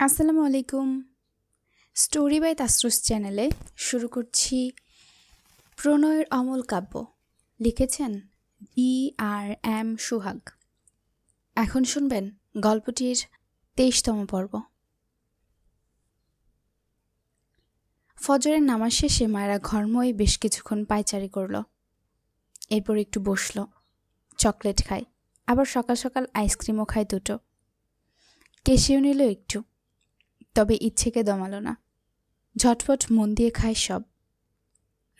আসসালামু আলাইকুম। Story by তাসরুস চ্যানেলে শুরু করছি প্রণয়ের অমল কাব্য। লিখেছেন ডি আর এম সুহাগ। এখন শুনবেন গল্পটির তেইশতম পর্ব। ফজরের নামাজ শেষে মায়েরা ঘরময় বেশ কিছুক্ষণ পায়চারি করল। এরপর একটু বসল, চকলেট খায়, আবার সকাল সকাল আইসক্রিমও খায় দুটো। কেশেও নিল একটু। তবে ইচ্ছেকে দমালো না। ঝটফট মন দিয়ে খায় সব।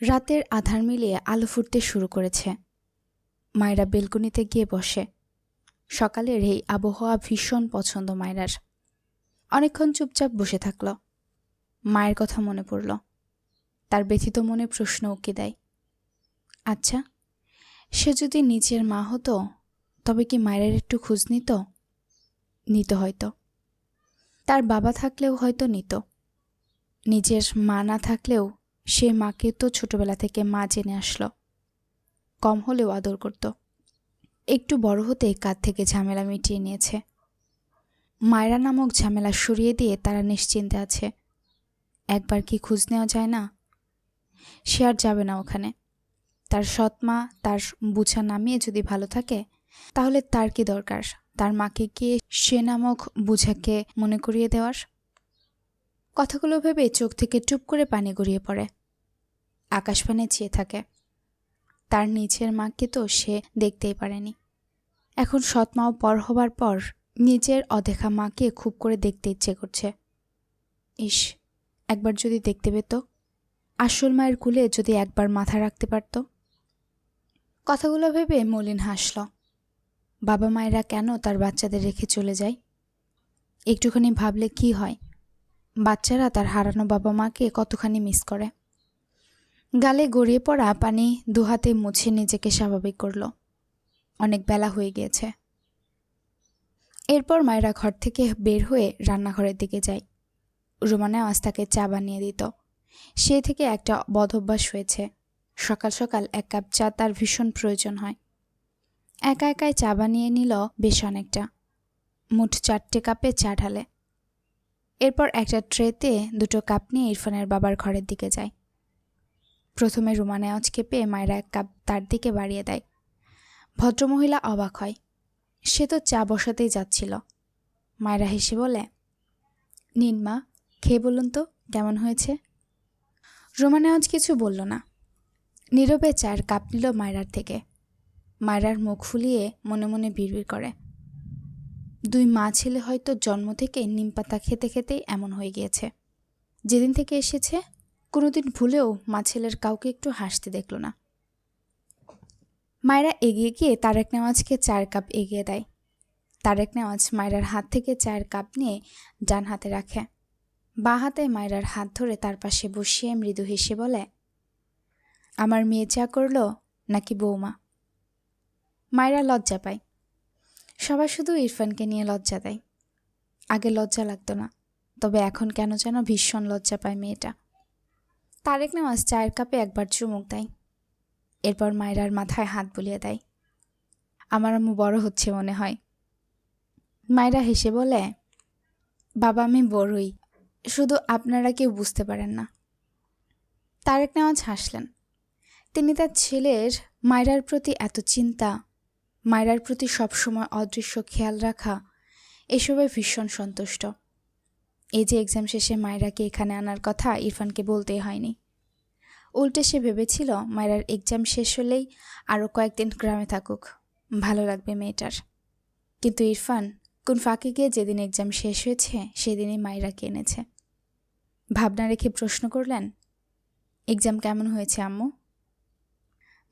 রাতের আধার মিলিয়ে আলো ফুটতে শুরু করেছে। মায়েরা বেলকনিতে গিয়ে বসে। সকালের এই আবহাওয়া ভীষণ পছন্দ মায়েরার। অনেকক্ষণ চুপচাপ বসে থাকল। মায়ের কথা মনে পড়ল। তার ব্যথিত মনে প্রশ্ন উকি দেয়। আচ্ছা সে যদি নিজের মা হতো, তবে কি মায়ের একটু খোঁজ নিত? নিত হয়তো। তার বাবা থাকলেও হয়তো নিত। নিজের মা না থাকলেও সে মাকে তো ছোটবেলা থেকে মা জেনে আসলো। কম হলেও আদর করত। একটু বড় হতে কাঁধ থেকে ঝামেলা মিটিয়ে নিয়েছে। মায়রা নামক ঝামেলা সরিয়ে দিয়ে তারা নিশ্চিন্তে আছে। একবার কি খোঁজ নেওয়া যায় না? সে আর যাবে না ওখানে। তার সৎ মা, তার বুঝা নামিয়ে যদি ভালো থাকে, তাহলে তার কি দরকার? তার মাকে গিয়ে সে নামক বুঝাকে মনে করিয়ে দেওয়ার? কথাগুলো ভেবে চোখ থেকে টুপ করে পানি গড়িয়ে পড়ে। আকাশ পানে চেয়ে থাকে। তার নিচের মাকে তো সে দেখতেই পারেনি। এখন সৎ মাও পর হবার পর নিজের অদেখা মাকে খুব করে দেখতে ইচ্ছে করছে। ইস, একবার যদি দেখতে পেত। আসল মায়ের কুলে যদি একবার মাথা রাখতে পারত। কথাগুলো ভেবে মলিন হাসল। বাবা মায়েরা কেন তার বাচ্চাদের রেখে চলে যায়? একটুখানি ভাবলে কি হয়? বাচ্চারা তার হারানো বাবা মাকে কতখানি মিস করে? গালে গড়িয়ে পড়া পানি দুহাতে মুছে নিজেকে স্বাভাবিক করল। অনেক বেলা হয়ে গিয়েছে। এরপর মায়েরা ঘর থেকে বের হয়ে রান্নাঘরের দিকে যায়। রোমানা আজ তাকে চা বানিয়ে দিত। সে থেকে একটা বদভ্যাস হয়েছে। সকাল সকাল এক কাপ চা তার ভীষণ প্রয়োজন হয়। একা একাই চা বানিয়ে নিল বেশ অনেকটা। মুঠ চারটে কাপে চা ঢালে। এরপর একটা ট্রেতে দুটো কাপ নিয়ে ইরফানের বাবার ঘরের দিকে যায়। প্রথমে রুমানে আজকে পেয়ে মায়েরা এক কাপ তার দিকে বাড়িয়ে দেয়। ভদ্রমহিলা অবাক হয়। সে তো চা বসাতেই যাচ্ছিল। মায়েরা হেসে বলে, নিন মা, খেয়ে বলুন তো, কেমন হয়েছে? রোমানে আজ কিছু বলল না। নীরবে চার কাপ নিল মায়রার থেকে। মায়রার মুখ ফুলিয়ে মনে মনে বিড়বিড় করে। দুই মা ছেলে হয়তো জন্ম থেকে নিম পাতা খেতে খেতেই এমন হয়ে গিয়েছে। যেদিন থেকে এসেছে, কোনোদিন ভুলেও মা ছেলের কাউকে একটু হাসতে দেখল না। মায়েরা এগিয়ে গিয়ে তারেক নেওয়াজকে চায়ের কাপ এগিয়ে দেয়। তারেক নেওয়াজ মায়রার হাত থেকে চায়ের কাপ নিয়ে ডান হাতে রাখে। বাঁ হাতে মায়রার হাত ধরে তার পাশে বসিয়ে মৃদু হেসে বলে, আমার মেয়ে চা করল নাকি বৌমা? মায়েরা লজ্জা পায়। সবাই শুধু ইরফানকে নিয়ে লজ্জা দেয়। আগে লজ্জা লাগতো না, তবে এখন কেন যেন ভীষণ লজ্জা পায় মেয়েটা। তারেক নেওয়াজ চায়ের কাপে একবার চুমুক দেয়। এরপর মায়েরার মাথায় হাত বুলিয়ে দেয়। আমার আম্মু বড় হচ্ছে মনে হয়। মায়েরা হেসে বলে, বাবা, আমি বড়ই, শুধু আপনারা কেউ বুঝতে পারেন না। তারেক নেওয়াজ হাসলেন। তিনি তার ছেলের মায়রার প্রতি এত চিন্তা মায়রার প্রতি সবসময় অদৃশ্য খেয়াল রাখা এসবে ভীষণ সন্তুষ্ট। এই যে এক্সাম শেষে মায়রাকে এখানে আনার কথা ইরফানকে বলতেই হয়নি। উল্টে সে ভেবেছিল, মায়রার এক্সাম শেষ হলেই আরও কয়েকদিন গ্রামে থাকুক। ভালো লাগবে মেয়েটার। কিন্তু ইরফান, কোন ফাঁকে গিয়ে যেদিন এক্সাম শেষ হয়েছে, সেদিনই মায়রাকে এনেছে। ভাবনা রেখে প্রশ্ন করলেন এক্সাম কেমন হয়েছে আম্মু?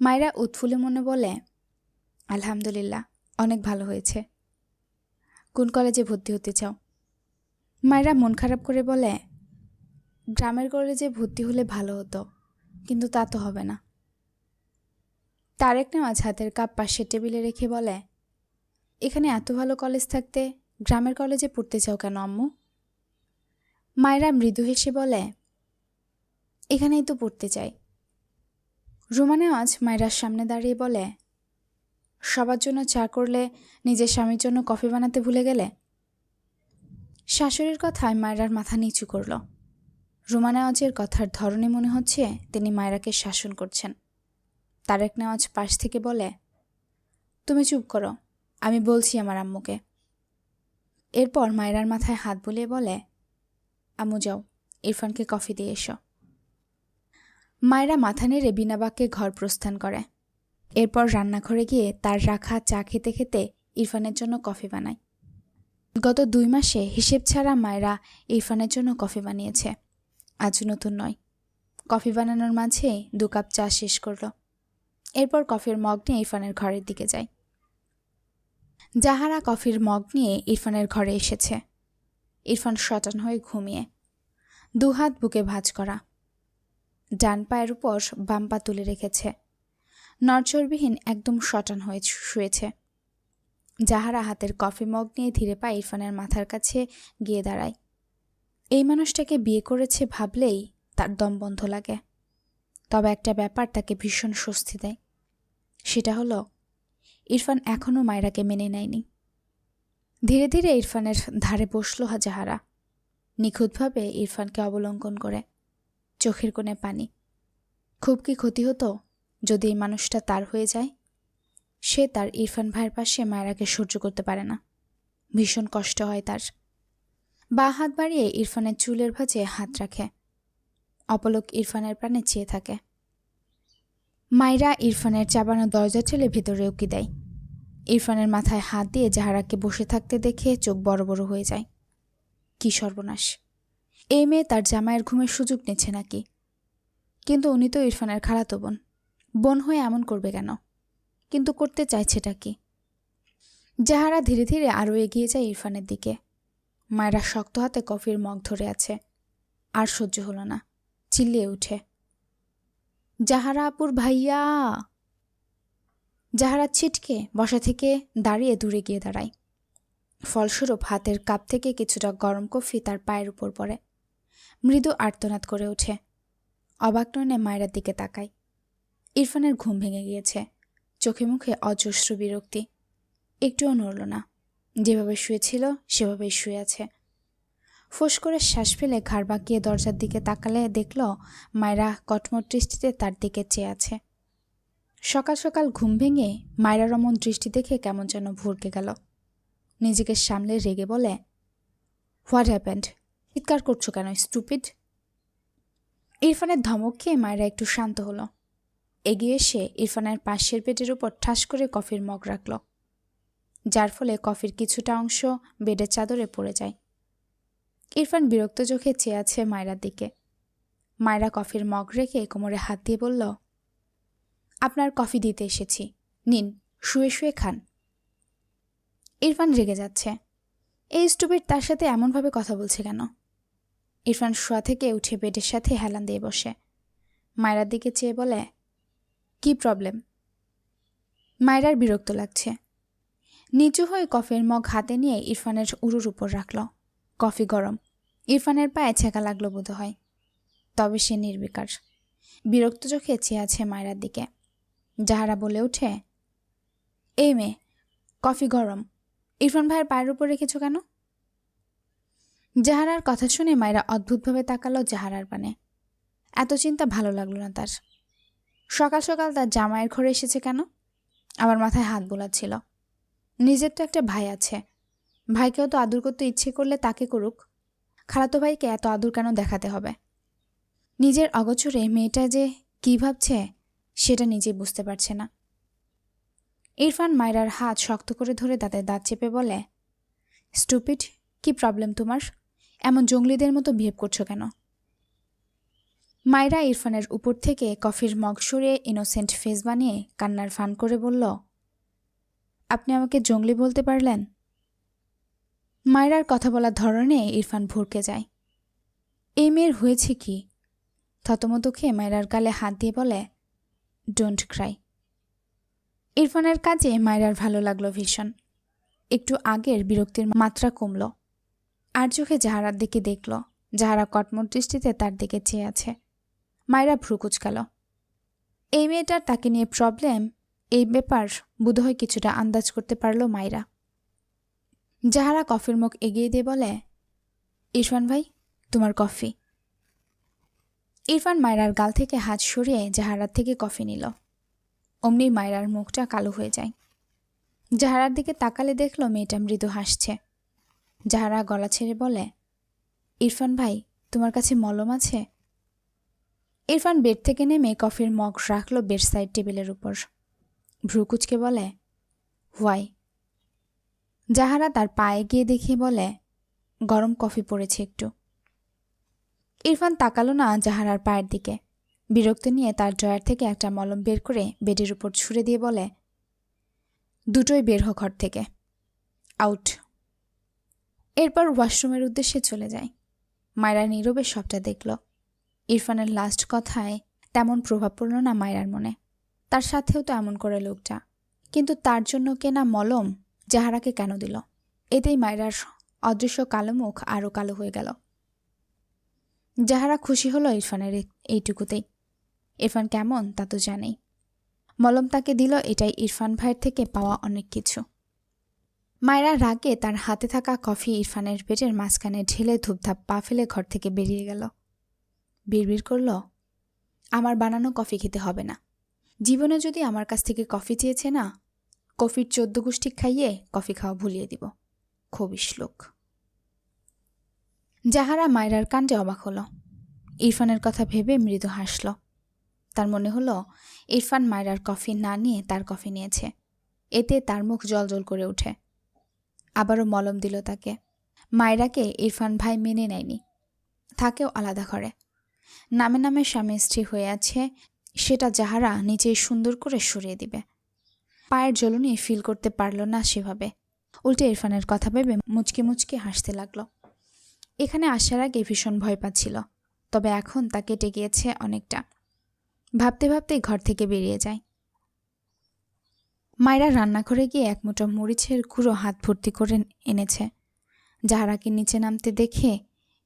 মায়েরা উৎফুল্লে মনে বলে আলহামদুলিল্লাহ, অনেক ভালো হয়েছে। কোন কলেজে ভর্তি হতে চাও? মায়েরা মন খারাপ করে বলে, গ্রামের কলেজে ভর্তি হলে ভালো হতো, কিন্তু তা তো হবে না। তারেক নেওয়াজ হাতের কাপ পাশে টেবিলে রেখে বলে, এখানে এত ভালো কলেজ থাকতে গ্রামের কলেজে পড়তে চাও কেন, আম্মু? মায়েরা মৃদু হেসে বলে, এখানেই তো পড়তে চাই। রোমানে আজ মায়েরার সামনে দাঁড়িয়ে বলে সবার জন্য চা করলে নিজের স্বামীর জন্য কফি বানাতে ভুলে গেলে? শাশুড়ির কথায় মায়রার মাথা নিচু করল। রুমা নেওয়াজের কথার ধরনে মনে হচ্ছে তিনি মায়রাকে শাসন করছেন। তারেক নেওয়াজ পাশ থেকে বলে, তুমি চুপ করো, আমি বলছি আমার আম্মুকে। এরপর মায়রার মাথায় হাত বুলিয়ে বলে, আম্মু যাও, ইরফানকে কফি দিয়ে এসো। মায়েরা মাথা নেড়ে বিনা বাক্যে ঘর প্রস্থান করে। এরপর রান্নাঘরে গিয়ে তার রাখা চা খেতে খেতে ইরফানের জন্য কফি বানায়। গত দুই মাসে হিসেব ছাড়া মায়েরা ইরফানের জন্য কফি বানিয়েছে। আজ নতুন নয়। কফি বানানোর মাঝে দু কাপ চা শেষ করল। এরপর কফির মগ নিয়ে ইরফানের ঘরের দিকে যায়। জাহারা কফির মগ নিয়ে ইরফানের ঘরে এসেছে। ইরফান শটান হয়ে ঘুমিয়ে। দুহাত বুকে ভাঁজ করা। ডান পায়ের উপর বাম পা তুলে রেখেছে। নরচরবিহীন একদম শটান হয়ে শুয়েছে। যাহারা হাতের কফি মগ নিয়ে ধীরে পায়ে ইরফানের মাথার কাছে গিয়ে দাঁড়ায়। এই মানুষটাকে বিয়ে করেছে ভাবলেই তার দম বন্ধ লাগে। তবে একটা ব্যাপার তাকে ভীষণ স্বস্তি দেয়। সেটা হলো, ইরফান এখনও মায়রাকে মেনে নেয়নি। ধীরে ধীরে ইরফানের ধারে বসল জাহারা নিখুঁতভাবে ইরফানকে অবলম্বন করে, চোখের কোণে পানি। খুব কি ক্ষতি হতো? যদি এই মানুষটা তার হয়ে যায়, সে তার ইরফান ভাইয়ের পাশে মায়েরাকে সহ্য করতে পারে না। ভীষণ কষ্ট হয় তার। বা হাত বাড়িয়ে ইরফানের চুলের ভাঁজে হাত রাখে। অপলক ইরফানের প্রাণে চেয়ে থাকে। মায়েরা ইরফানের চাবানো দরজা ঠেলে ভেতরে উকি দেয়। ইরফানের মাথায় হাত দিয়ে জাহারাকে বসে থাকতে দেখে চোখ বড় বড় হয়ে যায়। কি সর্বনাশ। এই মেয়ে তার জামাইয়ের ঘুমের সুযোগ নিচ্ছে নাকি? কিন্তু উনি তো ইরফানের খালাতো বোন। বোন হয়ে এমন করবে কেন? কিন্তু করতে চাইছেটা কি? যাহারা ধীরে ধীরে আরও এগিয়ে যায় ইরফানের দিকে। মায়েরা শক্ত হাতে কফির মগ ধরে আছে। আর সহ্য হলো না। চিল্লিয়ে উঠে। যাহারা আপুর ভাইয়া! যাহারা ছিটকে বসা থেকে দাঁড়িয়ে দূরে গিয়ে দাঁড়ায়। ফলস্বরূপ হাতের কাপ থেকে কিছুটা গরম কফি তার পায়ের উপর পড়ে। মৃদু আর্তনাদ করে ওঠে। অবাক নয়নে মায়েরার দিকে তাকায়। ইরফানের ঘুম ভেঙে গিয়েছে। চোখে মুখে অজস্র বিরক্তি। একটুও নড়ল না। যেভাবে শুয়েছিল, সেভাবেই শুয়ে আছে। ফোঁস করে শ্বাস ফেলে ঘাড় বাঁকিয়ে দরজার দিকে তাকালে দেখল, মায়েরা কটমট দৃষ্টিতে তার দিকে চেয়ে আছে। সকাল সকাল ঘুম ভেঙে মায়েরা রমন দৃষ্টি দেখে কেমন যেন ভুরকে গেল। নিজেকে সামলে রেগে বলে হোয়াট হ্যাপেন্ড চিৎকার করছ কেন স্টুপিড ইরফানের ধমক খেয়ে মায়েরা একটু শান্ত হলো। এগিয়ে এসে ইরফানের পাশের পেটের উপর ঠাস করে কফির মগ রাখল, যার ফলে কফির কিছুটা অংশ বেডের চাদরে পড়ে যায়। ইরফান বিরক্ত চোখে চেয়ে আছে মায়রার দিকে। মায়রা কফির মগ রেখে কোমরে হাত দিয়ে বলল, আপনার কফি দিতে এসেছি। নিন, শুয়ে শুয়ে খান। ইরফান রেগে যাচ্ছে। এই স্টুপিড তার সাথে এমনভাবে কথা বলছে কেন? ইরফান শোয়া থেকে উঠে বেডের সাথে হেলান দিয়ে বসে। মায়রার দিকে চেয়ে বলে কি প্রবলেম মায়রার বিরক্ত লাগছে। নিচু হয়ে কফির মগ হাতে নিয়ে ইরফানের উরুর উপর রাখল। কফি গরম। ইরফানের পায়ে ছেঁকা লাগল বোধ হয় তবে সে নির্বিকার। বিরক্ত চোখে চেয়ে আছে মায়রার দিকে। যাহারা বলে ওঠে, এই মেয়ে, কফি গরম। ইরফান ভাইয়ের পায়ের উপর রেখেছ কেন? জাহারার কথা শুনে মায়েরা অদ্ভুতভাবে তাকালো জাহারার পানে। এত চিন্তা ভালো লাগল না তার। সকাল সকাল তার জামাইয়ের ঘরে এসেছে কেন? আমার মাথায় হাত বোলাচ্ছিল। নিজের তো একটা ভাই আছে। ভাইকেও তো আদর করতে ইচ্ছে করলে তাকে করুক। খালাতো ভাইকে এত আদর কেন দেখাতে হবে? নিজের অগোচরে মেয়েটা যে কী ভাবছে, সেটা নিজেই বুঝতে পারছে না। ইরফান মায়রার হাত শক্ত করে ধরে দাঁতের দাঁত চেপে বলে, স্টুপিড, কি প্রবলেম তোমার? এমন জঙ্গলিদের মতো বিহেভ করছ কেন? মায়রা ইরফানের উপর থেকে কফির মগ সরিয়ে ইনোসেন্ট ফেস বানিয়ে কান্নার ফান করে বলল, আপনি আমাকে জঙ্গলি বলতে পারলেন? মায়রার কথা বলার ধরনে ইরফান ভরকে যায়। এই মেয়ের হয়েছে কি? থতমত খেয়ে মায়রার গালে হাত দিয়ে বলে ডোন্ট ক্রাই ইরফানের কাজে মায়রার ভালো লাগল ভীষণ। একটু আগের বিরক্তির মাত্রা কমল। আর চোখে জাহারার দিকে দেখল যাহারা কটমট দৃষ্টিতে তার দিকে চেয়ে আছে। মায়েরা ভ্রু কুচকাল। এই মেয়েটার তাকে নিয়ে প্রবলেম এই ব্যাপার বোধহয় কিছুটা আন্দাজ করতে পারল মায়েরা। যাহারা কফির মুখ এগিয়ে দিয়ে বলে, ইরফান ভাই, তোমার কফি। ইরফান মায়রার গাল থেকে হাত সরিয়ে জাহারার থেকে কফি নিল। অমনি মায়রার মুখটা কালো হয়ে যায়। জাহারার দিকে তাকালে দেখল মেয়েটা মৃদু হাসছে। জাহারা গলা ছেড়ে বলে, ইরফান ভাই, তোমার কাছে মলম আছে? ইরফান বেড থেকে নেমে কফির মগ রাখল বেড সাইড টেবিলের উপর। ভ্রুকুচকে বলে, হোয়াই? জাহারা তার পায়ে গিয়ে দেখিয়ে বলে, গরম কফি পড়েছে একটু। ইরফান তাকালো না জাহারার পায়ের দিকে। বিরক্ত নিয়ে তার ড্রয়ার থেকে একটা মলম বের করে বেডের উপর ছুঁড়ে দিয়ে বলে, দুটোই বের হোক ঘর থেকে। আউট। এরপর ওয়াশরুমের উদ্দেশ্যে চলে যায়। মায়রা নীরবে সবটা দেখল। ইরফানের লাস্ট কথায় তেমন প্রভাব পড়ল না মায়রার মনে। তার সাথেও তো এমন করে লোকটা। কিন্তু তার জন্য কেনা মলম জাহারাকে কেন দিল? এতেই মায়রার অদৃশ্য কালো মুখ আরও কালো হয়ে গেল। যাহারা খুশি হলো ইরফানের এইটুকুতেই। ইরফান কেমন তা তো জানেই। মলম তাকে দিল এটাই ইরফান ভাইয়ের থেকে পাওয়া অনেক কিছু। মায়েরা রাগে তার হাতে থাকা কফি ইরফানের পেটের মাঝখানে ঢেলে ধূপধাপ পা ফেলে ঘর থেকে বেরিয়ে গেল। বিড়বিড় করল, আমার বানানো কফি খেতে হবে না। জীবনে যদি আমার কাছ থেকে কফি চেয়েছে না, কফির চোদ্দ গোষ্ঠী খাইয়ে কফি খাওয়া ভুলিয়ে দিব। খবিস লোক যাহারা মায়রার কাণ্ডে অবাক হলো। ইরফানের কথা ভেবে মৃদু হাসল। তার মনে হলো, ইরফান মায়রার কফি না নিয়ে তার কফি নিয়েছে। এতে তার মুখ জলজল করে ওঠে। আবারও মলম দিল তাকে। মায়রাকে ইরফান ভাই মেনে নেয়নি। থাকেও আলাদা ঘরে। নামে নামে স্বামী স্ত্রী হয়ে আছে, সেটা যাহারা নিজেই সুন্দর করে সরিয়ে দিবে। পায়ের জ্বলুনি ফিল করতে পারল না সেভাবে। উল্টে ইরফানের কথা ভেবে মুচকি মুচকি হাসতে লাগল। এখানে আসার আগে ভীষণ ভয় পাচ্ছিল, তবে এখন তা কেটে গিয়েছে অনেকটা। ভাবতে ভাবতেই ঘর থেকে বেরিয়ে যায়। মায়েরা রান্নাঘরে গিয়ে এক মুঠো মরিচের গুঁড়ো হাত ভর্তি করে এনেছে। যাহারাকে নিচে নামতে দেখে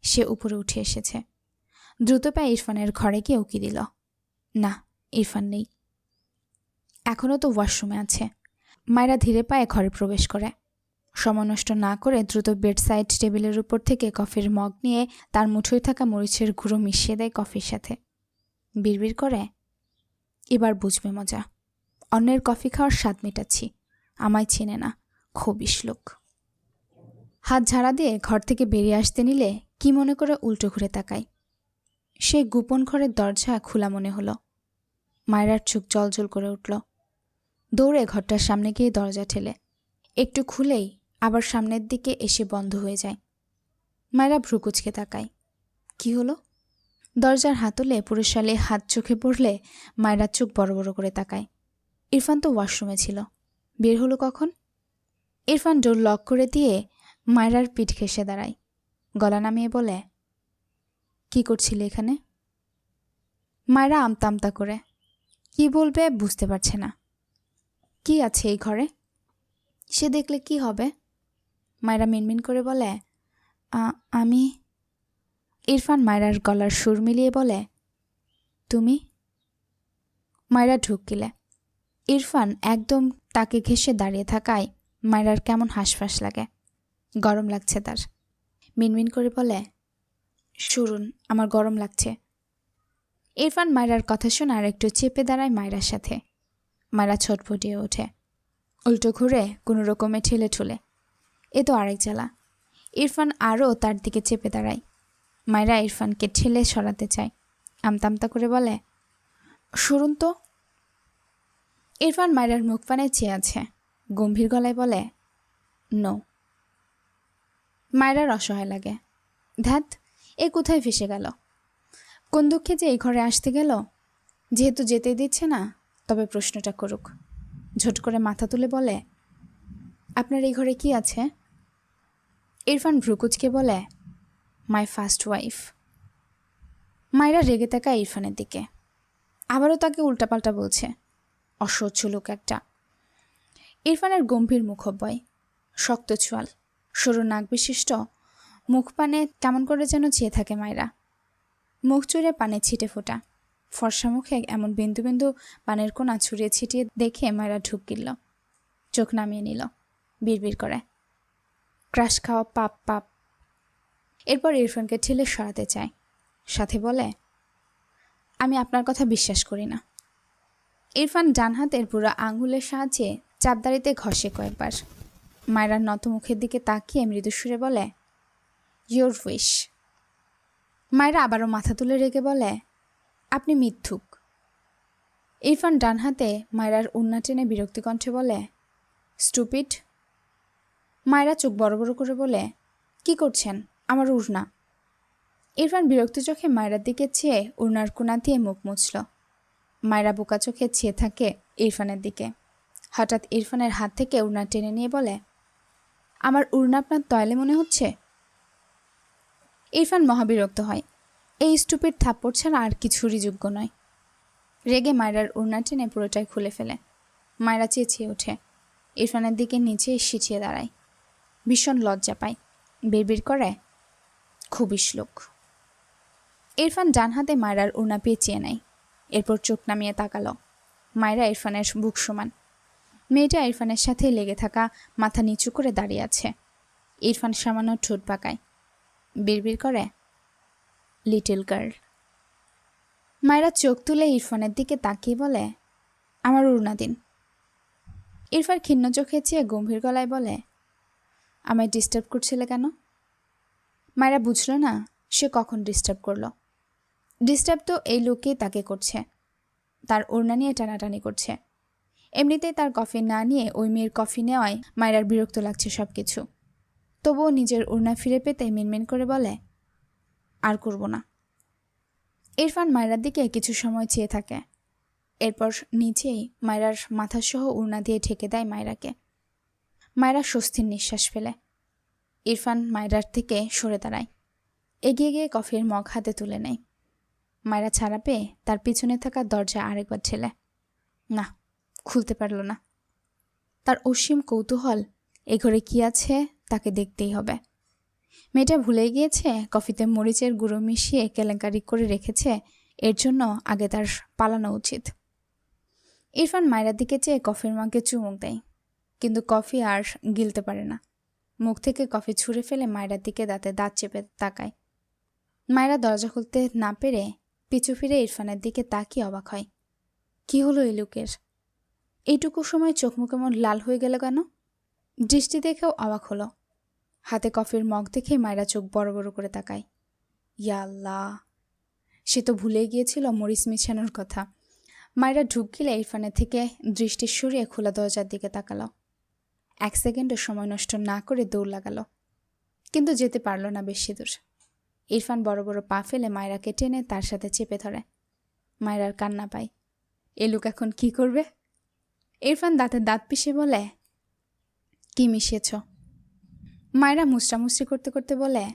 সে উপরে উঠে এসেছে। দ্রুত পায়ে ইরফানের ঘরে গিয়ে উকি দিল। না, ইরফান নেই। এখনও তো ওয়াশরুমে আছে। মায়েরা ধীরে পায়ে ঘরে প্রবেশ করে। নষ্ট না করে দ্রুত বেড সাইড টেবিলের উপর থেকে কফির মগ নিয়ে তার মুঠোয় থাকা মরিচের গুঁড়ো মিশিয়ে দেয় কফির সাথে। বিড়বিড় করে, এবার বুঝবে মজা। অন্যের কফি খাওয়ার স্বাদ মেটাচ্ছি। আমায় চেনে না। খবিস লোক হাত ঝাড়া দিয়ে ঘর থেকে বেরিয়ে আসতে নিলে কি মনে করে উল্টো ঘুরে তাকায়। সে গোপন ঘরের দরজা খোলা মনে হলো। মায়রার চোখ জলজল করে উঠল। দৌড়ে ঘরটার সামনে গিয়ে দরজা ঠেলে। একটু খুলেই আবার সামনের দিকে এসে বন্ধ হয়ে যায়। মায়েরা ভ্রুকুচকে তাকায়। কি হলো? দরজার হাতলে পুরুষালে হাত চোখে পড়লে মায়েরা চোখ বড় বড় করে তাকায়। ইরফান তো ওয়াশরুমে ছিল। বের হলো কখন? ইরফান ডোর লক করে দিয়ে মায়রার পিঠ ঘেসে দাঁড়ায়। গলা নামিয়ে বলে কি করছিলে এখানে? মায়েরা আমতা আমতা করে। কি বলবে বুঝতে পারছে না। কি আছে এই ঘরে? সে দেখলে কি হবে? মায়েরা মিনমিন করে বলে আমি ইরফান মায়রার গলার সুর মিলিয়ে বলে, তুমি? মায়রা ঢুকিলে ইরফান একদম তাকে ঘেঁষে দাঁড়িয়ে থাকায় মায়রার কেমন হাঁসফাঁস লাগে। গরম লাগছে তার। মিনমিন করে বলে শুরুন আমার গরম লাগছে। ইরফান মায়রার কথা শুনে আর একটু চেপে দাঁড়ায় মায়রার সাথে। মায়রা ছটফটিয়ে ওঠে। উল্টো ঘুরে কোনো রকমে ঠেলে ঠুলে। এ তো আরেক জ্বালা। ইরফান আরও তার দিকে চেপে দাঁড়ায়। মায়েরা ইরফানকে ঠেলে সরাতে চায়। আমতামতা করে বলে শুরুন তো। ইরফান মায়েরার মুখ পানে চেয়ে আছে। গম্ভীর গলায় বলে, নো। মায়েরার অসহায় লাগে। ধ্যাত এ কোথায় ফেসে গেল? কোন দুঃখে যে এই ঘরে আসতে গেল? যেহেতু যেতে দিচ্ছে না, তবে প্রশ্নটা করুক। ঝট করে মাথা তুলে বলে, আপনার এই ঘরে কি আছে? ইরফান ভ্রুকুচকে বলে মাই ফার্স্ট ওয়াইফ মায়েরা রেগে থাকা ইরফানের দিকে। আবারও তাকে উল্টাপাল্টা বলছে, অসহ্য লোক একটা। ইরফানের গম্ভীর মুখব্বয় শক্ত চোয়াল, সরু নাক বিশিষ্ট মুখ পানে কেমন করে যেন চেয়ে থাকে মায়েরা। মুখ চুড়ে পানে ছিটে ফোটা। ফর্সা মুখে এমন বিন্দু বিন্দু পানের কোনা ছড়িয়ে ছিটিয়ে দেখে মায়েরা ঢুক গিলল। চোখ নামিয়ে নিল, বিড়বিড় করে। ক্রাশ খাওয়া পাপ পাপ। এরপর ইরফানকে ঠেলে সরাতে চায়। সাথে বলে, আমি আপনার কথা বিশ্বাস করি না। ইরফান ডান হাতের পুরো আঙুলের সাহায্যে চাপদারিতে ঘষে কয়েকবার। মায়রার নত মুখের দিকে তাকিয়ে মৃদুসুরে বলে ইয়োর উইশ মায়েরা আবারও মাথা তুলে রেখে বলে, আপনি মিথ্যুক। ইরফান ডান হাতে মায়রার উন্না টেনে বিরক্তি কণ্ঠে বলে, স্টুপিড। মায়েরা চোখ বড় বড় করে বলে, কি করছেন? আমার উড়না। ইরফান বিরক্ত চোখে মায়েরার দিকে চেয়ে উড়নার কোনা দিয়ে মুখ মুছল। মায়েরা বোকা চোখে চেয়ে থাকে ইরফানের দিকে। হঠাৎ ইরফানের হাত থেকে উড়না টেনে নিয়ে বলে, আমার উড়না আপনার তয়লে মনে হচ্ছে? ইরফান মহাবিরক্ত হয়। এই স্টুপিড থাপ্পড় ছাড়া আর কিছুরই যোগ্য নয়। রেগে মায়রার উড়না টেনে পুরোটাই খুলে ফেলে। মায়রা চেঁচিয়ে ওঠে। ইরফানের দিকে নিচে সিঁচিয়ে দাঁড়ায়। ভীষণ লজ্জা পায়। বিড়বিড় করে। খুবই শ্লোক। ইরফান ডান হাতে মায়রার উড়না পেঁচিয়ে নেয়। এরপর চোখ নামিয়ে তাকালো। মায়রা ইরফানের বুক সমান। মেয়েটা ইরফানের সাথে লেগে থাকা মাথা নিচু করে দাঁড়িয়ে আছে। ইরফান সামান্য ঠোঁট পাকায় বিড়বিড় করে? Little girl. মায়েরা চোখ তুলে ইরফানের দিকে তাকিয়ে বলে, আমার উড়না দিন ইরফান খিন্ন চোখে চেয়ে গম্ভীর গলায় বলে, আমায় ডিস্টার্ব করছিলে কেন? মায়েরা বুঝলো না সে কখন ডিস্টার্ব করল। ডিস্টার্ব তো এই লোকই তাকে করছে। তার ওড়না নিয়ে টানাটানি করছে। এমনিতেই তার কফি না নিয়ে ওই মেয়ের কফি নেওয়ায় মায়েরার বিরক্ত লাগছে সব কিছু তবুও নিজের উড়না ফিরে পেতে মিনমিন করে বলে, আর করব না। ইরফান মায়রার দিকে কিছু সময় চেয়ে থাকে। এরপর নিচেই মায়রার মাথাসহ উড়না দিয়ে ঢেকে দেয় মায়রাকে। মায়রা স্বস্তির নিঃশ্বাস ফেলে। ইরফান মায়রার থেকে সরে দাঁড়ায়। এগিয়ে গিয়ে কফির মগ হাতে তুলে নেয়। মায়রা ছাড়া পেয়ে তার পিছনে থাকা দরজা আরেকবার ঠেলে। না, খুলতে পারল না। তার অসীম কৌতূহল, এ ঘরে কী আছে? তাকে দেখতেই হবে। মেয়েটা ভুলে গিয়েছে? কফিতে মরিচের গুঁড়ো মিশিয়ে কেলেঙ্কারি করে রেখেছে। এর জন্য আগে তার পালানো উচিত। ইরফান মায়েরার দিকে চেয়ে কফির মাকে চুমুক দেয়। কিন্তু কফি আর গিলতে পারে না। মুখ থেকে কফি ছুঁড়ে ফেলে মায়েরার দিকে দাঁতে দাঁত চেপে তাকায়। মায়েরা দরজা খুলতে না পেরে পিছু ফিরে ইরফানের দিকে তাকিয়ে অবাক হয়। কি হলো এই লোকের? এইটুকু সময় চোখ মুখ এমন লাল হয়ে গেল কেন? দৃষ্টি দেখেও অবাক হলো। হাতে কফির মগ দেখে মায়েরা চোখ বড় বড় করে তাকায়। ইয়া সে তো ভুলে গিয়েছিল মরিচ মিছানোর কথা। মায়েরা ঢুক গেলে ইরফানের থেকে দৃষ্টি সরিয়ে খোলা দরজার দিকে তাকালো। এক সেকেন্ডও সময় নষ্ট না করে দৌড় লাগালো। কিন্তু যেতে পারল না বেশি দূর ইরফান বড় বড় পা ফেলে মায়েরাকে টেনে তার সাথে চেপে ধরে। মায়েরার কান্না পায়। এ লোক এখন কি করবে? ইরফান দাঁতের দাঁত পিষে বলে, কি মিশিয়েছ মায়েরা মুচড়ামুচড়ি করতে করতে বলে,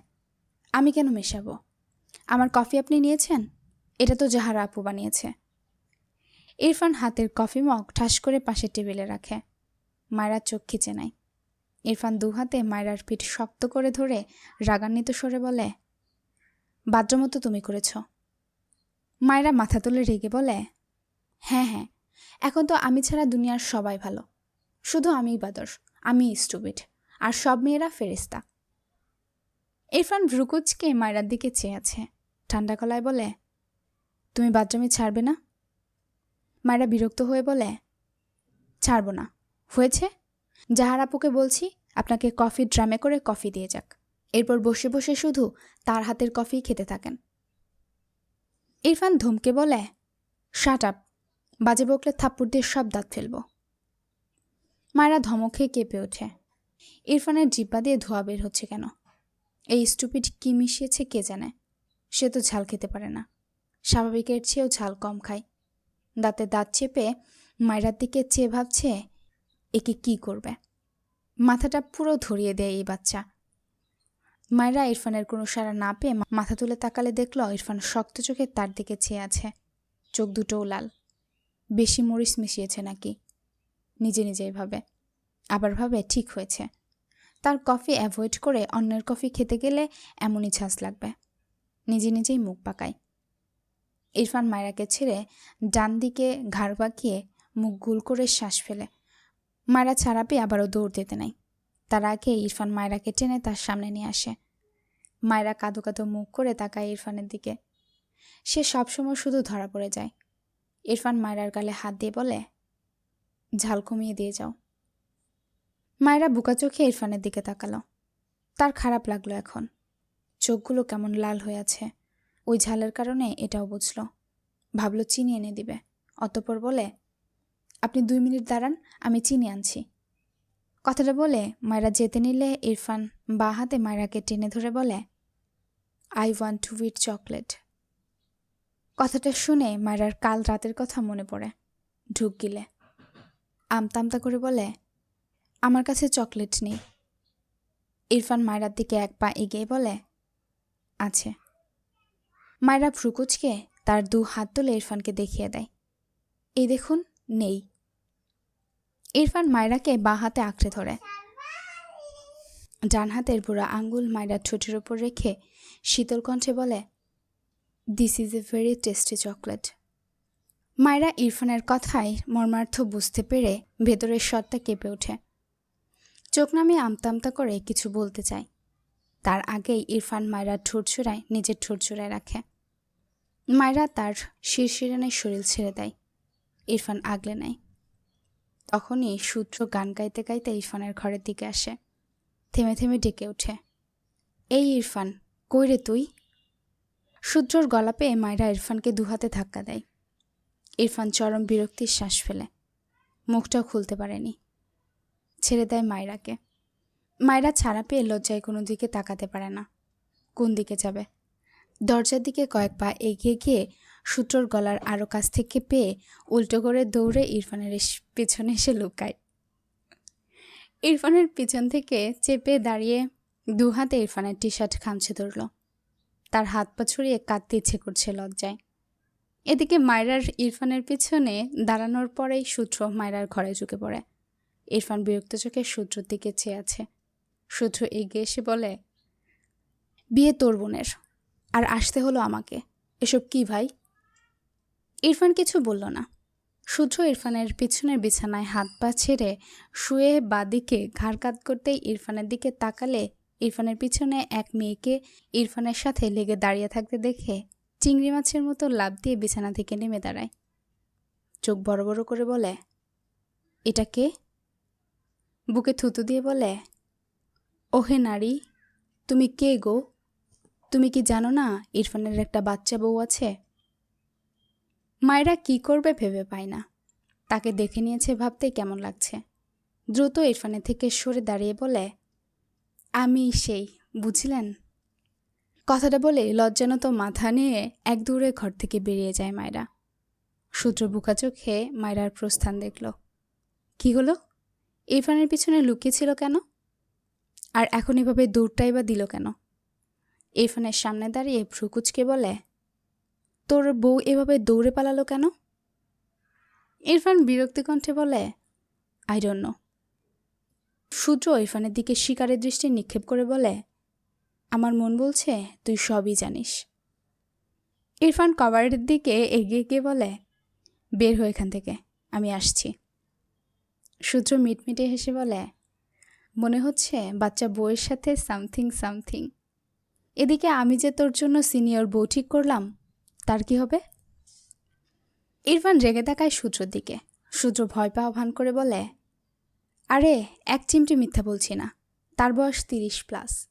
আমি কেন মেশাবো? আমার কফি আপনি নিয়েছেন? এটা তো জাহারা আপু বানিয়েছে। ইরফান হাতের কফি মগ ঠাস করে পাশের টেবিলে রাখে। মায়েরা চোখ খিচে নেয়। ইরফান দু হাতে মায়েরার পিঠ শক্ত করে ধরে রাগান্বিত সরে বলে বাদ্রমতো তুমি করেছ। মায়েরা মাথা তুলে রেগে বলে হ্যাঁ হ্যাঁ এখন তো আমি ছাড়া দুনিয়ার সবাই ভালো। শুধু আমিই বাদর আমি স্টুবিট আর সব মেয়েরা ফেরিস্তা ইরফান ভ্রুকুচকে মায়েরার দিকে চেয়ে আছে ঠান্ডা গলায় বলে, তুমি বাথরুমে ছাড়বে না? মায়েরা বিরক্ত হয়ে বলে, ছাড়বো না। হয়েছে? যাহার আপুকে বলছি, আপনাকে কফি ড্রামে করে কফি দিয়ে যাক। এরপর বসে বসে শুধু তার হাতের কফি খেতে থাকেন। ইরফান ধমকে বলে, শাট আপ। বাজে বকলে থাপ্পড় দিয়ে সব দাঁত ফেলব। মায়েরা ধমক কেঁপে ওঠে। ইরফানের জিব্বা দিয়ে ধোয়া বের হচ্ছে কেন? এই স্টুপিড কি মিশিয়েছে কে জানে? সে তো ঝাল খেতে পারে না। স্বাভাবিকের চেয়েও ঝাল কম খায়। দাঁতে দাঁত চেপে মায়েরার দিকে চেয়ে ভাবছে, একে কি করবে? মাথাটা পুরো ধরিয়ে দেয় এই বাচ্চা। মায়েরা ইরফানের কোনো সাড়া না পেয়ে মাথা তুলে তাকালে দেখল ইরফান শক্ত চোখে তার দিকে চেয়ে আছে। চোখ দুটোও লাল। বেশি মরিচ মিশিয়েছে নাকি? নিজে নিজেই ভাবে। আবার ভাবে ঠিক হয়েছে। তার কফি অ্যাভয়েড করে অন্যের কফি খেতে গেলে এমনই ঝাঁজ লাগবে। নিজে নিজেই মুখ পাকায়। ইরফান মায়রাকে ছেড়ে ডান দিকে ঘাড় বাঁকিয়ে মুখ গুল করে শ্বাস ফেলে। মায়েরা ছাড়া পেয়ে আবারও দৌড় দিতে নাই। তার আগে ইরফান মায়রাকে টেনে তার সামনে নিয়ে আসে। মায়েরা কাঁদো কাঁদো মুখ করে তাকায় ইরফানের দিকে। সে সবসময় শুধু ধরা পড়ে যায়। ইরফান মায়রার গালে হাত দিয়ে বলে, ঝাল কমিয়ে দিয়ে যাও। মায়েরা বুকা চোখে ইরফানের দিকে তাকালো। তার খারাপ লাগল এখন। চোখগুলো কেমন লাল হয়ে আছে। ওই ঝালের কারণে এটাও বুঝল। ভাবলো চিনি এনে দিবে। অতপর বলে, আপনি দুই মিনিট দাঁড়ান, আমি চিনি আনছি। কথাটা বলে মায়েরা যেতে নিলে ইরফান বা হাতে মায়েরাকে টেনে ধরে বলে I want to eat chocolate কথাটা শুনে মায়েরার কাল রাতের কথা মনে পড়ে। ঢুক গিলে। আমতা আমতা করে বলে আমার কাছে চকলেট নেই। ইরফান মায়রার দিকে এক পা এগিয়ে বলে, আছে। মায়েরা ফ্রুকুচকে তার দু হাত তুলে ইরফানকে দেখিয়ে দেয়। এই দেখুন, নেই। ইরফান মায়রাকে বা হাতে আঁকড়ে ধরে। ডান হাতের বুড়া আঙ্গুল মায়রার ঠোঁটের উপর রেখে শীতল কণ্ঠে বলে this is a very tasty chocolate Myra ইরফানের কথায় মর্মার্থ বুঝতে পেরে ভেতরের স্বরটা কেঁপে ওঠে। চোখ নামিয়ে আমতা আমতা করে কিছু বলতে চায়। তার আগেই ইরফান মায়রার ঠোঁট চূড়ায় নিজের ঠোঁট চূড়ায় রাখে। মায়রা তার শিরশিরানের শরীর ছেড়ে দেয়। ইরফান আগলে নেয়। তখনই সূত্র গান গাইতে গাইতে ইরফানের ঘরের দিকে আসে। থেমে থেমে ডেকে ওঠে। এই ইরফান, কই রে তুই? সূত্রর গলা পেয়ে মায়েরা ইরফানকে দুহাতে ধাক্কা দেয়। ইরফান চরম বিরক্তির শ্বাস ফেলে। মুখটাও খুলতে পারেনি। ছেড়ে দেয় মায়রাকে মায়েরা ছাড়া পেয়ে লজ্জায় কোনো দিকে তাকাতে পারে না। কোন দিকে যাবে? দরজার দিকে কয়েক পা এগিয়ে গিয়ে সূত্রর গলার আরও কাছ থেকে পেয়ে উল্টো করে দৌড়ে ইরফানের পিছনে এসে লুকায়। ইরফানের পিছন থেকে চেপে দাঁড়িয়ে দু হাতে ইরফানের টি শার্ট খামছে ধরল। তার হাত পা ছড়িয়ে কাঁদতে ইচ্ছে করছে লজ্জায়। এদিকে মায়রার ইরফানের পিছনে দাঁড়ানোর পরেই সূত্র মায়রার ঘরে ঢুকে পড়ে। ইরফান বিরক্ত চোখে সূত্রর দিকে চেয়ে আছে। সূত্র এগিয়ে এসে বলে, বিয়ে তোর বোনের, আর আসতে হলো আমাকে। এসব কি ভাই? ইরফান কিছু বলল না। সূত্র ইরফানের পিছনের বিছানায় হাত পা ছেড়ে শুয়ে বাদিকে ঘাড় কাত করতেই ইরফানের দিকে তাকালে ইরফানের পিছনে এক মেয়েকে ইরফানের সাথে লেগে দাঁড়িয়ে থাকতে দেখে চিংড়ি মাছের মতো লাভ দিয়ে বিছানা থেকে নেমে দাঁড়ায়। চোখ বড় বড় করে বলে, এটা কে? বুকে থুতু দিয়ে বলে, ওহে নারী, তুমি কে গো? তুমি কি জানো না ইরফানের একটা বাচ্চা বউ আছে? মায়েরা কি করবে ভেবে পায় না। তাকে দেখে নিয়েছে ভাবতে কেমন লাগছে। দ্রুত ইরফানের থেকে সরে দাঁড়িয়ে বলে, আমি সেই, বুঝলেন? কথাটা বলে লজ্জানত মাথা নিয়ে এক দূরে ঘর থেকে বেরিয়ে যায় মায়েরা। সূত্র বুকা চোখে মায়েরার প্রস্থান দেখল। কি হলো? ইরফানের পিছনে লুকিয়েছিল কেন? আর এখন এভাবে দৌড়টাই বা দিল কেন? ইরফানের সামনে দাঁড়িয়ে ভ্রুকুচকে বলে, তোর বউ এভাবে দৌড়ে পালালো কেন? ইরফান বিরক্তি কণ্ঠে বলে আই ডোন্ট নো সূত্র ইরফানের দিকে শিকারের দৃষ্টি নিক্ষেপ করে বলে, আমার মন বলছে তুই সবই জানিস। ইরফান কভারের দিকে এগিয়ে গিয়ে বলে, বের হয়ে এখান থেকে, আমি আসছি। সূত্র মিটমিটে হেসে বলে, মনে হচ্ছে বাচ্চা বউয়ের সাথে সামথিং সামথিং। এদিকে আমি যে তোর জন্য সিনিয়র বউ ঠিক করলাম, তার কি হবে? ইরফান রেগে তাকায় সূত্রর দিকে। সূত্র ভয় পাওয়া ভান করে বলে, আরে, এক চিমটি মিথ্যা বলছি না। তার বয়স তিরিশ প্লাস।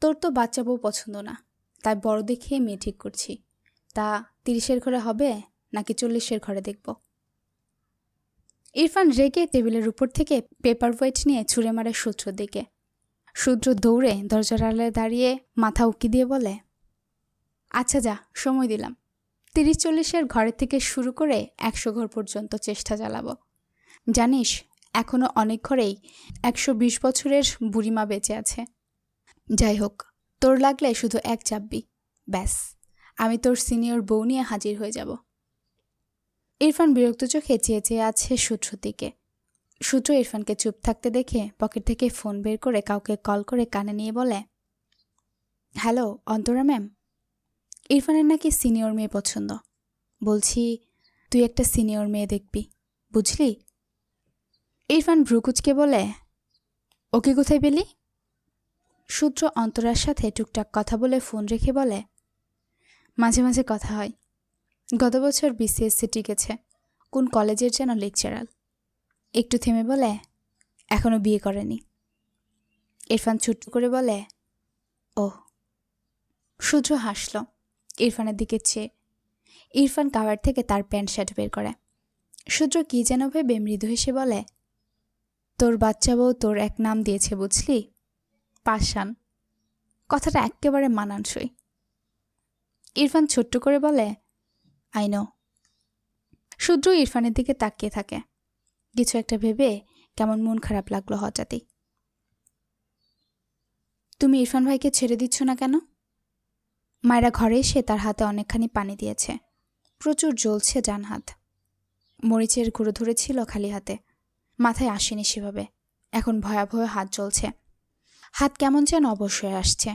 তোর তো বাচ্চা বউ পছন্দ না। তাই বড় দেখিয়ে মেয়ে ঠিক করছি। তা তিরিশের ঘরে হবে নাকি চল্লিশের ঘরে দেখব? ইরফান রেগে টেবিলের উপর থেকে পেপার ওয়েট নিয়ে ছুঁড়ে মারে সূত্রর দিকে। সূত্র দৌড়ে দরজার আড়ালে দাঁড়িয়ে মাথা উকি দিয়ে বলে আচ্ছা যা, সময় দিলাম। তিরিশ চল্লিশের ঘরের থেকে শুরু করে একশো ঘর পর্যন্ত চেষ্টা চালাবো। জানিস এখনও অনেক ঘরেই একশো বিশ বছরের বুড়িমা বেঁচে আছে। যাই হোক, তোর লাগলে শুধু এক চাপবি ব্যাস। আমি তোর সিনিয়র বউ নিয়ে হাজির হয়ে যাব। ইরফান বিরক্ত চোখে চেয়ে চেয়ে আছে সূত্র দিকে। সূত্র ইরফানকে চুপ থাকতে দেখে পকেট থেকে ফোন বের করে কাউকে কল করে কানে নিয়ে বলে, হ্যালো, অন্তরা ম্যাম। ইরফানের নাকি সিনিয়র মেয়ে পছন্দ। বলছি, তুই একটা সিনিয়র মেয়ে দেখবি, বুঝলি? ইরফান ভ্রুকুচকে বলে, ওকে কোথায় পেলি? সূত্র অন্তরার সাথে টুকটাক কথা বলে ফোন রেখে বলে, মাঝে মাঝে কথা হয়। গত বছর বিসিএসসি টিকেছে। কোন কলেজের যেন লেকচারাল একটু থেমে বলে এখনও বিয়ে করেনি। ইরফান ছোট্ট করে বলে ও সূর্য হাসল, ইরফানের দিকে চেয়ে। ইরফান কাভার থেকে তার প্যান্ট শার্ট বের করে। সূর্য কি যেন ভেবে মৃদু হেসে বলে, তোর বাচ্চা বউ তোর এক নাম দিয়েছে, বুঝলি? পাষাণ। কথাটা একেবারে মানানসই। ইরফান ছোট্ট করে বলে আই নো সূর্য ইরফানের দিকে তাকিয়ে থাকে। কিছু একটা ভেবে কেমন মন খারাপ লাগল হঠাৎই। তুমি ইরফান ভাইকে ছেড়ে দিচ্ছ না কেন? মায়েরা ঘরে এসে তার হাতে অনেকখানি পানি দিয়েছে। প্রচুর জ্বলছে ডান হাত। মরিচের গুঁড়ো ধরেছিল খালি হাতে। মাথায় আসেনি সেভাবে। এখন ভয়াবহ হাত জ্বলছে। হাত কেমন যেন অবশ্যই আসছে।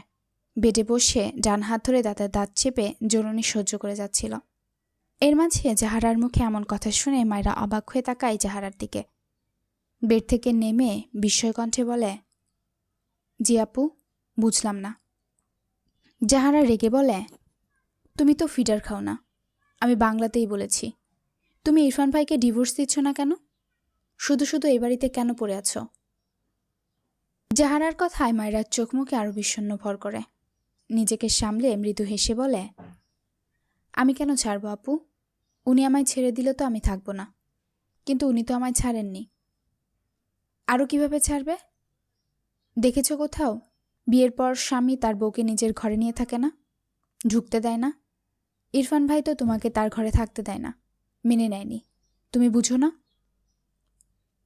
বেডে বসে ডান হাত ধরে দাঁতের দাঁত চেপে জরুনি সহ্য করে যাচ্ছিল। এর মাঝে জাহারার মুখে এমন কথা শুনে মায়েরা অবাক হয়ে তাকায় জাহারার দিকে। বেড থেকে নেমে বিস্ময়কণ্ঠে বলে, জি আপু, বুঝলাম না। জাহারা রেগে বলে, তুমি তো ফিডার খাও না, আমি বাংলাতেই বলেছি। তুমি ইরফান ভাইকে ডিভোর্স দিচ্ছ না কেন? শুধু শুধু এই বাড়িতে কেন পড়ে আছো? জাহারার কথায় মায়েরার চোখ মুখে আরও বিষণ্ণ ভর করে। নিজেকে সামলে মৃদু হেসে বলে, আমি কেন ছাড়বো আপু? উনি আমায় ছেড়ে দিলে তো আমি থাকব না। কিন্তু উনি তো আমায় ছাড়েননি। আরও কীভাবে ছাড়বে? দেখেছ কোথাও? বিয়ের পর স্বামী তার বউকে নিজের ঘরে নিয়ে থাকে না? ঢুকতে দেয় না? ইরফান ভাই তো তোমাকে তার ঘরে থাকতে দেয় না। মেনে নেয়নি। তুমি বুঝো না?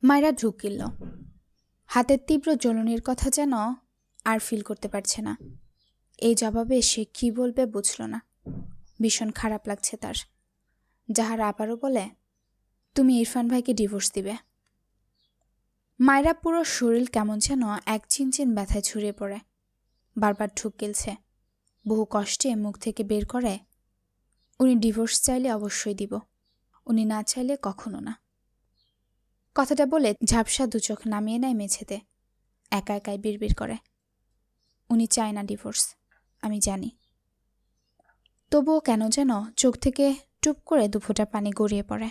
মায়েরা ঢুক কিনল হাতের তীব্র জ্বলনের কথা যেন আর ফিল করতে পারছে না। এই জবাবে সে কী বলবে বুঝল না। ভীষণ খারাপ লাগছে তার। যাহার আবারও বলে, তুমি ইরফান ভাইকে ডিভোর্স দিবে। মায়েরা পুরো শরীর কেমন যেন এক চিনচিন ব্যথায় ছড়িয়ে পড়ে। বারবার ঢুক গেলছে। বহু কষ্টে মুখ থেকে বের করে, উনি ডিভোর্স চাইলে অবশ্যই দিব, উনি না চাইলে কখনো না। কথাটা বলে ঝাপসা দুচোখ নামিয়ে নেয় মেঝেতে। একা একাই বিড়বিড় করে, উনি চায় না ডিভোর্স, আমি জানি। তবুও কেন যেন চোখ থেকে টুপ করে দুফোঁটা পানি গড়িয়ে পড়ে।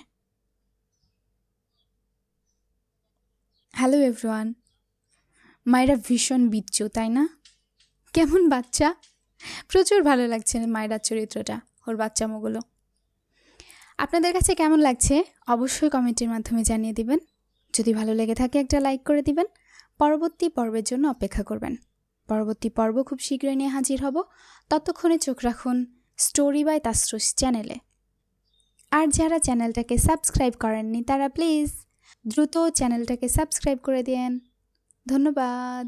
হ্যালো এভরিওয়ান মায়েরা ভীষণ বিচ্ছু, তাই না? কেমন বাচ্চা? প্রচুর ভালো লাগছে মায়েরার চরিত্রটা, ওর বাচ্চামোগুলো। আপনাদের কাছে কেমন লাগছে? অবশ্যই কমেন্টের মাধ্যমে জানিয়ে দিবেন। যদি ভালো লেগে থাকে একটা লাইক করে দিবেন। পরবর্তী পর্বের জন্য অপেক্ষা করবেন। পরবর্তী পর্ব খুব শীঘ্রই নিয়ে হাজির হব। ততক্ষণে চোখ রাখুন স্টোরি বাই তাসরুস চ্যানেলে। আর যারা চ্যানেলটাকে সাবস্ক্রাইব করেননি তারা প্লিজ দ্রুত চ্যানেলটাকে সাবস্ক্রাইব করে দিন ধন্যবাদ।